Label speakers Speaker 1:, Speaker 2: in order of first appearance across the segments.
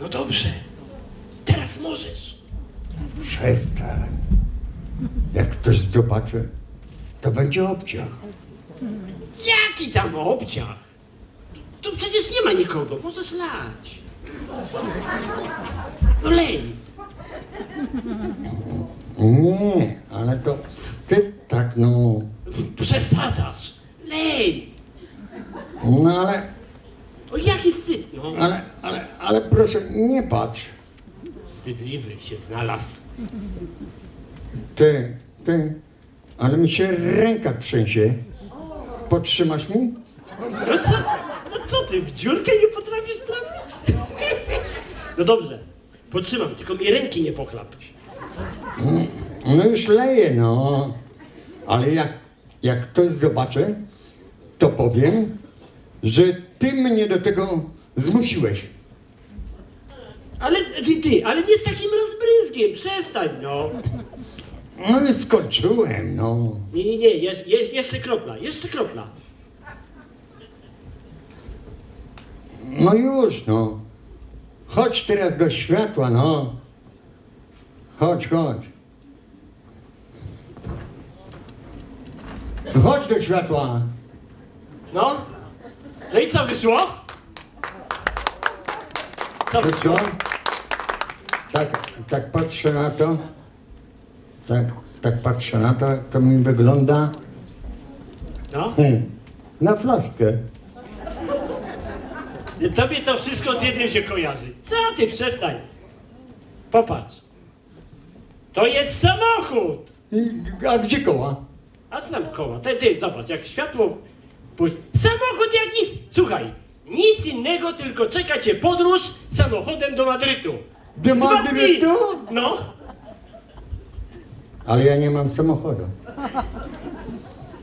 Speaker 1: No dobrze. Teraz możesz.
Speaker 2: Przestań. Jak ktoś zobaczy, to będzie obciach.
Speaker 1: Jaki tam obciach? Tu przecież nie ma nikogo. Możesz lać. No lej.
Speaker 2: Nie, ale to wstyd tak, no.
Speaker 1: Przesadzasz. Lej.
Speaker 2: No ale,
Speaker 1: O jaki wstyd, no.
Speaker 2: ale, ale, ale proszę, nie patrz.
Speaker 1: Wstydliwy się znalazł.
Speaker 2: Ty, ty, ale mi się ręka trzęsie. Podtrzymasz mi?
Speaker 1: No co? No co ty, w dziurkę nie potrafisz trafić? No dobrze, potrzymam, tylko mi ręki nie pochlap.
Speaker 2: No już leję, no. Ale jak, jak ktoś zobaczy, to powiem, że ty mnie do tego zmusiłeś.
Speaker 1: Ale ty, ty, ale nie z takim rozbryzgiem, przestań, no.
Speaker 2: No i skończyłem, no.
Speaker 1: Nie, nie, nie, jeż, jeż, jeszcze kropla, jeszcze kropla.
Speaker 2: No już, no. Chodź teraz do światła, no. Chodź, chodź. Chodź do światła.
Speaker 1: No. No i co wyszło? Co
Speaker 2: Wiesz
Speaker 1: wyszło?
Speaker 2: Tak, tak patrzę na to. Tak, tak patrzę na to, to mi wygląda
Speaker 1: No.
Speaker 2: hmm, na flaszkę.
Speaker 1: Tobie to wszystko z jednym się kojarzy. Co ty, przestań. Popatrz. To jest samochód.
Speaker 2: I, a gdzie koła?
Speaker 1: A tam koła? Ty, ty, zobacz, jak światło... pój- Samochód jak nic! Słuchaj, nic innego, tylko czeka cię podróż samochodem do Madrytu. Dwa
Speaker 2: Madrytu?
Speaker 1: dni. No.
Speaker 2: Ale ja nie mam samochodu.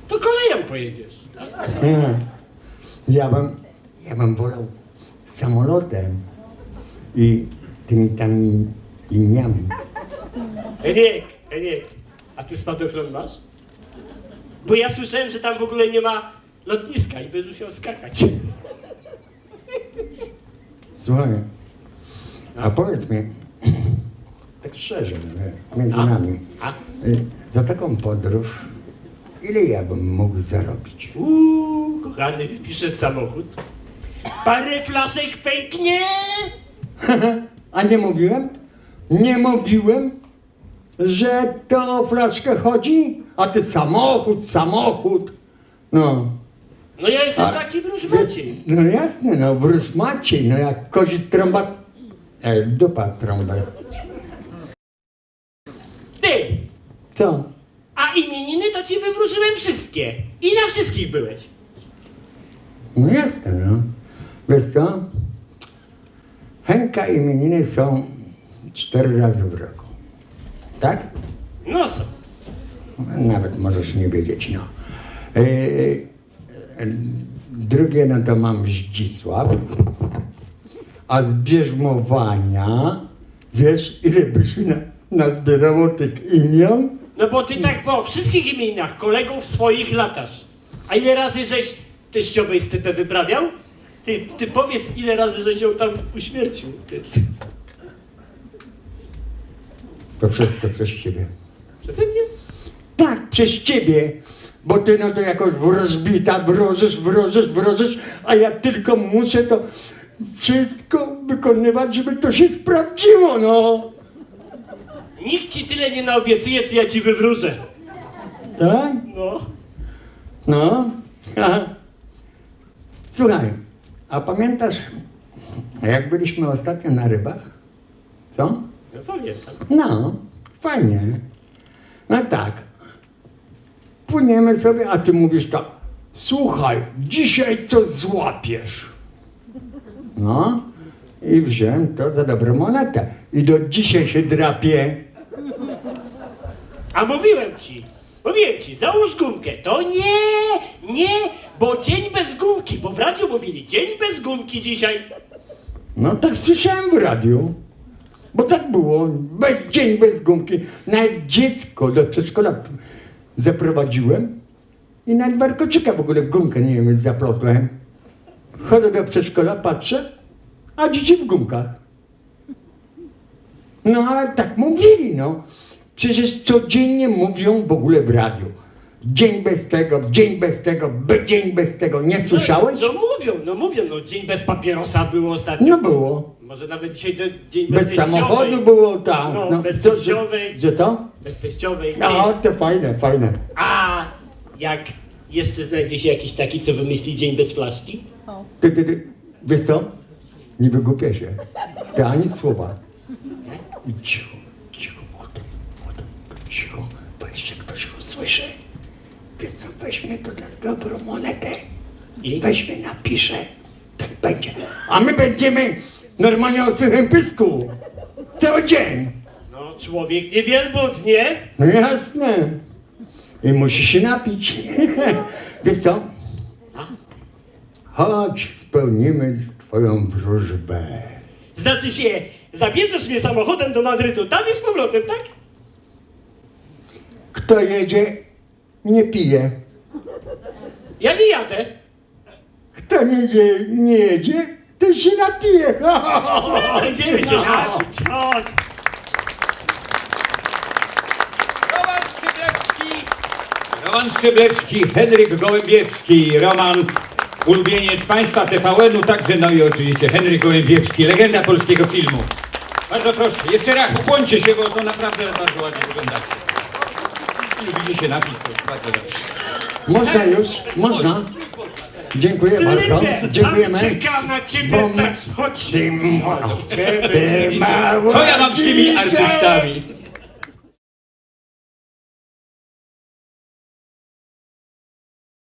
Speaker 1: To koleją pojedziesz.
Speaker 2: Nie. Ja bym, ja bym wolał samolotem i tymi tam liniami.
Speaker 1: Eniek, Eniek, a ty spadochron masz? Bo ja słyszałem, że tam w ogóle nie ma lotniska i będziesz musiał skakać.
Speaker 2: Słuchaj, a powiedz mi, tak szczerze, nie, między
Speaker 1: A?
Speaker 2: nami,
Speaker 1: A?
Speaker 2: y, za taką podróż, ile ja bym mógł zarobić?
Speaker 1: Uuu, kochany, wypiszesz samochód. Parę flaszek pęknie!
Speaker 2: A nie mówiłem? Nie mówiłem, że to o flaszkę chodzi? A ty samochód, samochód. No.
Speaker 1: No ja jestem
Speaker 2: A-
Speaker 1: taki wróżmaciej.
Speaker 2: No jasne, no wróż Maciej, no jak kozi trąba... E, dupa trąba.
Speaker 1: Ty,
Speaker 2: Co?
Speaker 1: a imieniny to ci wywróżyłem wszystkie. I na wszystkich byłeś.
Speaker 2: No jasne, no. Wiesz co? Henka imieniny są cztery razy w roku. Tak?
Speaker 1: No co?
Speaker 2: Nawet możesz nie wiedzieć, no. E, e, drugie, no to mam Zdzisław. A z bierzmowania, wiesz, ile by się na, nazbierało tych imion?
Speaker 1: No bo ty tak po wszystkich imieninach kolegów swoich latasz. A ile razy żeś teściowej stypę wyprawiał? Ty, ty powiedz, ile razy żeś ją tam uśmiercił. Ty.
Speaker 2: To wszystko przez ciebie.
Speaker 1: Przeze mnie?
Speaker 2: Tak, przez ciebie. Bo ty no to jakoś wróżbita, wróżysz, wróżysz, wróżysz, a ja tylko muszę to wszystko wykonywać, żeby to się sprawdziło, no.
Speaker 1: Nikt ci tyle nie naobiecuje, co ja ci wywróżę.
Speaker 2: Tak?
Speaker 1: No.
Speaker 2: No. Aha. Słuchaj, a pamiętasz, jak byliśmy ostatnio na rybach? Co?
Speaker 1: No pamiętam.
Speaker 2: No, fajnie. No tak. Płyniemy sobie, a ty mówisz tak, słuchaj, dzisiaj coś złapiesz. No, i wziąłem to za dobrą monetę. I do dzisiaj się drapie.
Speaker 1: A mówiłem ci, mówiłem ci, załóż gumkę. To nie, nie, bo dzień bez gumki, bo w radiu mówili, dzień bez gumki dzisiaj.
Speaker 2: No tak słyszałem w radiu. Bo tak było, be, dzień bez gumki. Nawet dziecko do przedszkola zaprowadziłem i nawet warkoczyka w ogóle w gumkę, nie wiem, zaplotłem. Chodzę do przedszkola, patrzę, a dzieci w gumkach. No ale tak mówili, no. Przecież codziennie mówią w ogóle w radiu. Dzień bez tego, dzień bez tego, be- dzień bez tego. Nie słyszałeś?
Speaker 1: No, no mówią, no mówią, no dzień bez papierosa było ostatnio.
Speaker 2: No było.
Speaker 1: Może nawet dzisiaj de, dzień bez,
Speaker 2: Bez
Speaker 1: teściowej.
Speaker 2: samochodu było, tak.
Speaker 1: No, bez
Speaker 2: co-
Speaker 1: teściowej.
Speaker 2: Że co?
Speaker 1: Bez teściowej.
Speaker 2: No, to fajne, fajne.
Speaker 1: A jak jeszcze znajdzie się jakiś taki, co wymyśli dzień bez flaszki?
Speaker 2: Ty, ty, ty, wiesz co? Nie wygłupia się. Ty ani słowa. I cicho, cicho, potem, potem, cicho, bo jeszcze ktoś usłyszy. Wiesz co, weźmie to za dobrą monetę
Speaker 1: I?
Speaker 2: weźmie, napisze, tak będzie. A my będziemy normalnie o suchym pysku. Cały dzień.
Speaker 1: No, człowiek nie wielbłąd, nie?
Speaker 2: No jasne. I musi się napić. Wiesz co? Chodź, spełnimy twoją wróżbę.
Speaker 1: Znaczy się, zabierzesz mnie samochodem do Madrytu, tam jest z powrotem, tak?
Speaker 2: Kto jedzie, nie pije.
Speaker 1: Ja nie jadę.
Speaker 2: Kto nie jedzie, nie jedzie, to się napije.
Speaker 1: Będziemy się napić, chodź.
Speaker 3: Roman Szczeblewski, Roman Szczeblewski, Henryk Gołębiewski, Roman ulubieniec państwa TVN-u, także no i oczywiście Henryk Gołębiewski, legenda polskiego filmu. Bardzo proszę, jeszcze raz ukłońcie się, bo to naprawdę bardzo ładnie wyglądacie. Jeśli lubicie się napić, to bardzo dobrze.
Speaker 2: Można już? Można? Dziękuję bardzo. Dziękujemy.
Speaker 1: czekam na ciebie
Speaker 2: Bo
Speaker 1: też, chodź.
Speaker 2: Ty, mo- ty
Speaker 3: Co ja mam z tymi artystami?